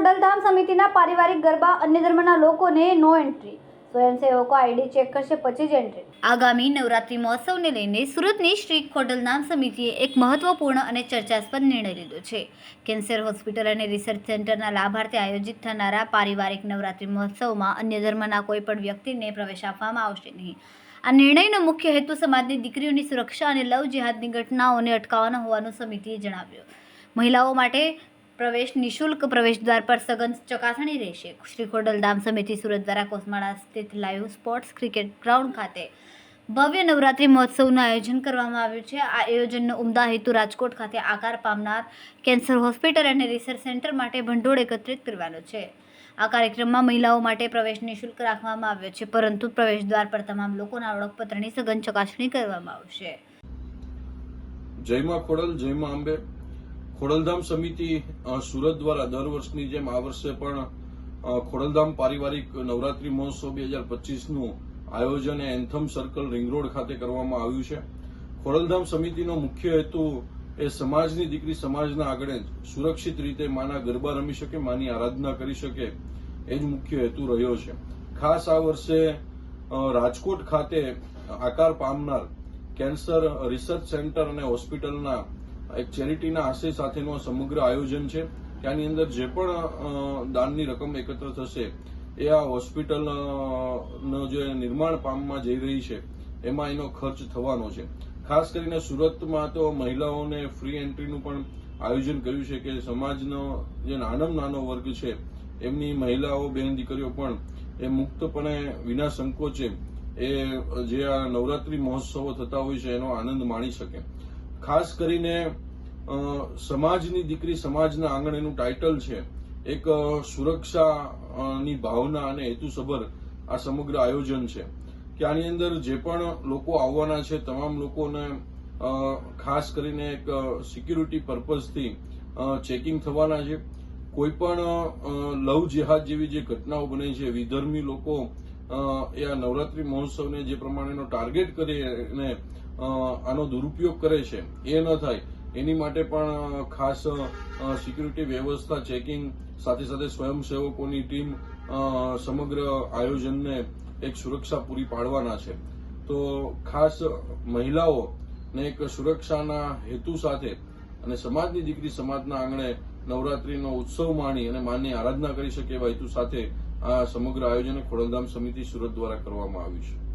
ખોડલધામ સમિતિના પારિવારિક ગરબા અન્ય ધર્મના લોકોને નો એન્ટ્રી સ્વયંસેવકો આઈડી ચેક કરશે, પછી જ એન્ટ્રી આગામી નવરાત્રી મહોત્સવને લઈને સુરતની શ્રી ખોડલધામ સમિતિએ એક મહત્વપૂર્ણ અને ચર્ચાસ્પદ નિર્ણય લીધો છે. કેન્સર હોસ્પિટલ અને રિસર્ચ સેન્ટરના લાભાર્થે આયોજિત થનારા પારિવારિક નવરાત્રી મહોત્સવમાં અન્ય ધર્મના કોઈ પણ વ્યક્તિને પ્રવેશ આપવામાં આવશે નહીં. આ નિર્ણયનો મુખ્ય હેતુ સમાજની દીકરીઓની સુરક્ષા અને લવ જેહાદની ઘટનાઓને અટકાવવાનો હોવાનું સમિતિએ જણાવ્યું. મહિલાઓ માટે પ્રવેશ નિઃશુલ્ક પ્રવેશદ્વાર પર સઘન ચકાસણી રહેશે. શ્રી ખોડલધામ સમિતિ સુરત દ્વારા કોસમાળા સ્થિત લાઈવ સ્પોર્ટ્સ ક્રિકેટ ગ્રાઉન્ડ ખાતે ભવ્ય નવરાત્રિ મહોત્સવનું આયોજન કરવામાં આવ્યું છે. આ આયોજનનો ઉમદા હેતુ રાજકોટ ખાતે આકાર પામનાર કેન્સર હોસ્પિટલ અને રિસર્ચ સેન્ટર માટે ભંડોળ એકત્રિત કરવાનો છે. આ કાર્યક્રમમાં મહિલાઓ માટે પ્રવેશ નિઃશુલ્ક રાખવામાં આવ્યો છે, પરંતુ પ્રવેશદ્વાર પર તમામ લોકોના ઓળખપત્રની સઘન ચકાસણી કરવામાં આવશે. જયમાં ખોડલ, જયમાં અંબે ખોડલધામ સમિતિ સુરત દ્વારા દર વર્ષની જેમ આ વર્ષે પણ ખોડલધામ પારિવારિક નવરાત્રી મહોત્સવ બે હજાર પચીસનું આયોજન એન્થમ સર્કલ રિંગ રોડ ખાતે કરવામાં આવ્યું છે. ખોડલધામ સમિતિનો મુખ્ય હેતુ એ સમાજની દીકરી સમાજના આગળ સુરક્ષિત રીતે માના ગરબા રમી શકે, માની આરાધના કરી શકે એ જ મુખ્ય હેતુ રહ્યો છે. ખાસ આ વર્ષે રાજકોટ ખાતે આકાર પામનાર કેન્સર રિસર્ચ સેન્ટર અને હોસ્પિટલના એક ચેરિટીના આશય સાથેનું આ સમગ્ર આયોજન છે. ત્યાંની અંદર જે પણ દાનની રકમ એકત્ર થશે, એ આ હોસ્પિટલ નો જે નિર્માણ પામમાં જઈ રહી છે, એમાં એનો ખર્ચ થવાનો છે. ખાસ કરીને સુરતમાં તો મહિલાઓને ફ્રી એન્ટ્રીનું પણ આયોજન કર્યું છે કે સમાજનો જે નાનો નાનો વર્ગ છે, એમની મહિલાઓ બેન દીકરીઓ પણ એ મુક્તપણે વિના સંકોચે એ જે આ નવરાત્રી મહોત્સવો થતા હોય છે, એનો આનંદ માણી શકે. ખાસ કરીને સમાજની દીકરી સમાજના આંગણેનું ટાઇટલ છે. એક સુરક્ષાની ભાવના અને હેતુસભર આ સમગ્ર આયોજન છે. કે આની અંદર જે પણ લોકો આવવાના છે, તમામ લોકોને ખાસ કરીને એક સિક્યુરિટી પર્પઝથી ચેકિંગ થવાના છે. કોઈ પણ લવ જેહાદ જેવી જે ઘટનાઓ બને છે, વિધર્મી લોકો એ આ નવરાત્રી મહોત્સવને જે પ્રમાણેનો ટાર્ગેટ કરીને આનો દુરુપયોગ કરે છે. એ ન થાય. એની માટે પણ ખાસ સિક્યુરિટી વ્યવસ્થા ચેકિંગ સાથે સાથે સ્વયંસેવકોની ટીમ સમગ્ર આયોજનને એક સુરક્ષા પૂરી પાડવાના છે. તો ખાસ મહિલાઓને એક સુરક્ષાના હેતુ સાથે અને સમાજની દીકરી સમાજના આંગણે નવરાત્રીનો ઉત્સવ માણી અને માની આરાધના કરી શકે એવા હેતુ સાથે આ સમગ્ર આયોજન ખોડલધામ સમિતિ સુરત દ્વારા કરવામાં આવ્યું છે.